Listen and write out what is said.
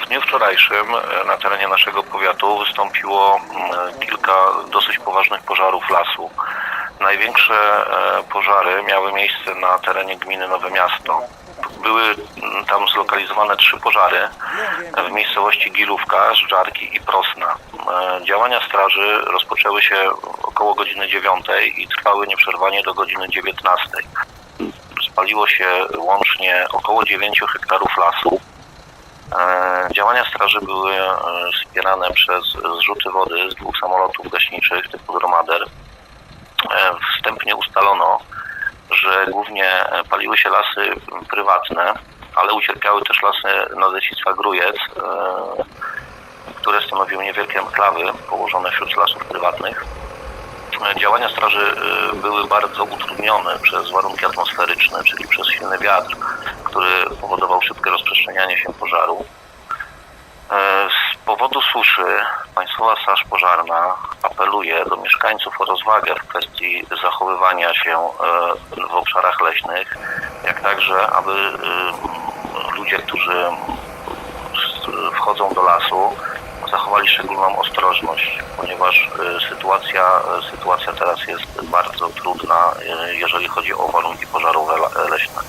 W dniu wczorajszym e, na terenie naszego powiatu wystąpiło mm, kilka dosyć poważnych pożarów lasu. Największe e, pożary miały miejsce na terenie gminy Nowe Miasto. Były mm, tam zlokalizowane trzy pożary w miejscowości Gilówka, Żdżarki i Prosna. E, Działania straży rozpoczęły się około godziny 9 i trwały nieprzerwanie do godziny 19. Spaliło się łącznie około 9 hektarów lasu. E, Działania straży były e, wspierane przez zrzuty wody z dwóch samolotów gaśniczych typu Dromader. E, Wstępnie ustalono, że głównie paliły się lasy prywatne, ale ucierpiały też lasy Nadleśnictwa Grujec, które stanowiły niewielkie enklawy położone wśród lasów prywatnych. Działania straży e, były bardzo utrudnione przez warunki atmosferyczne, czyli przez silny wiatr, który powodował szybkie rozprzestrzenianie się pożaru. E, Z powodu suszy Państwowa Straż Pożarna apeluje do mieszkańców o rozwagę w kwestii zachowywania się e, w obszarach leśnych, jak także aby ludzie, którzy wchodzą do lasu, zachowali szczególną ostrożność, ponieważ e, sytuacja, e, sytuacja teraz jest bardzo trudna, e, jeżeli chodzi o warunki pożarowe leśne.